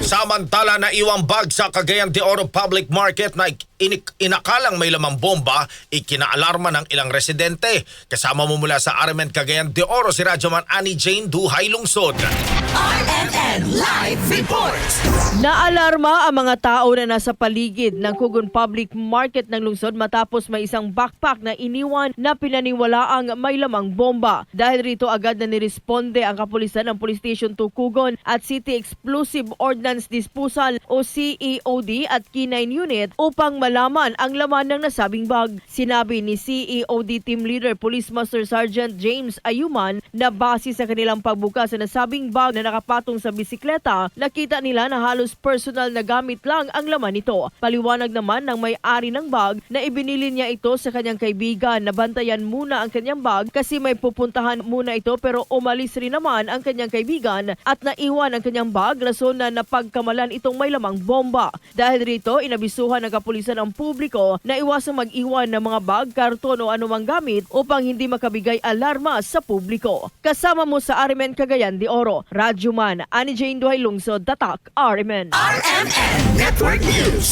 Samantala na iwang bag sa Cagayan de Oro Public Market na inik- inakalang may lamang bomba, ikinaalarma ng ilang residente. Kasama mo mula sa Armen Cagayan de Oro si Radyoman Annie Jane Duhay Lungsod. RMN Live Report. Naalarma ang mga tao na nasa paligid ng Kugon Public Market ng lungsod matapos may isang backpack na iniwan na pinaniwalaang may lamang bomba. Dahil rito agad na niresponde ang kapulisan ng Police Station 2 Kugon at City Explosive Ordnance Disposal o CEOD at K9 Unit upang malaman ang laman ng nasabing bag. Sinabi ni CEOD Team Leader Police Master Sergeant James Ayuman na base sa kanilang pagbuka sa nasabing bag na nakapatong sa bisikleta, nakita nila na halos personal na gamit lang ang laman nito. Paliwanag naman ng may-ari ng bag na ibinili niya ito sa kanyang kaibigan na bantayan muna ang kanyang bag kasi may pupuntahan muna ito pero umalis rin naman ang kanyang kaibigan at naiwan ang kanyang bag rason na napagkamalan itong may lamang bomba. Dahil rito, inabisuhan ng kapulisan ang publiko na iwasang mag-iwan ng mga bag, karton o anumang gamit upang hindi makabigay alarma sa publiko. Kasama mo sa Arimen Cagayan de Oro, Radyo Man, Ani Jane Duhay Lungsod, Tatak, Arimen. RMN Network News.